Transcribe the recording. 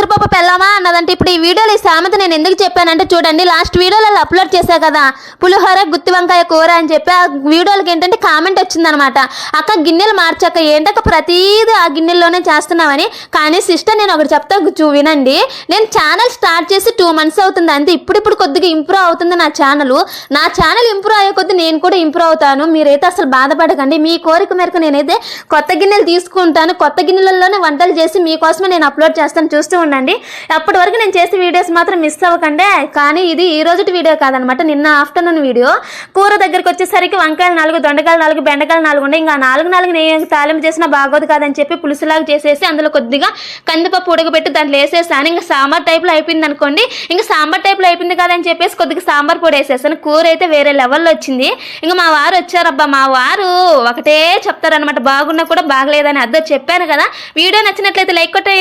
serba పెళ్ళామా ఇప్పుడు ఈ వీడియోలో ఈ సామెత నేను ఎందుకు చెప్పానంటే చూడండి లాస్ట్ వీడియోలలో అప్లోడ్ చేశా కదా పులిహోర గుత్తి వంకాయ కూర అని చెప్పి ఆ వీడియోలకి ఏంటంటే కామెంట్ వచ్చిందనమాట. అక్క గిన్నెలు మార్చాక ఏంటక్క ప్రతిదీ ఆ గిన్నెల్లోనే చేస్తున్నామని కానీ సిస్టర్ నేను ఒకటి చెప్తా చూ వినండి. నేను ఛానల్ స్టార్ట్ చేసి టూ మంత్స్ అవుతుంది అంతే. ఇప్పుడిప్పుడు కొద్దిగా ఇంప్రూవ్ అవుతుంది నా ఛానల్ నా ఛానల్ ఇంప్రూవ్ అయ్యే కొద్ది నేను కూడా ఇంప్రూవ్ అవుతాను. మీరైతే అసలు బాధపడకండి. మీ కోరిక మేరకు నేనైతే కొత్త గిన్నెలు తీసుకుంటాను. కొత్త గిన్నెలలోనే వంటలు చేసి మీకోసమే నేను అప్లోడ్ చేస్తాను. చూస్తూ ఉండండి. అప్పుడు వరకు నేను చేసే వీడియోస్ మాత్రం మిస్ అవ్వకండి. కానీ ఇది ఈ రోజుటి వీడియో కాదనమాట నిన్న ఆఫ్టర్నూన్ వీడియో. కూర దగ్గరికి వచ్చేసరికి వంకాయలు నాలుగు దొండకాయలు నాలుగు బెండకాయలు నాలుగు ఉండే ఇంకా నాలుగు నాలుగు నేను తాలింపు చేసినా బాగోదు కాదని చెప్పి పులుసులాగా చేసేసి అందులో కొద్దిగా కందిపప్పు ఉడకబెట్టి దాంట్లో వేసేసాను. ఇంకా సాంబార్ టైప్లో అయిపోయింది అనుకోండి. ఇంకా సాంబార్ టైప్లో అయిపోయింది కాదని చెప్పేసి కొద్దిగా సాంబార్ పొడి వేసేసాను. కూర అయితే వేరే లెవెల్లో వచ్చింది. ఇంకా మా వారు వచ్చారబ్బా మా వారు ఒకటే చెప్తారనమాట బాగున్నా కూడా బాగలేదని అర్థం చెప్పాను కదా. వీడియో నచ్చినట్లయితే లైక్ కొట్టేయండి.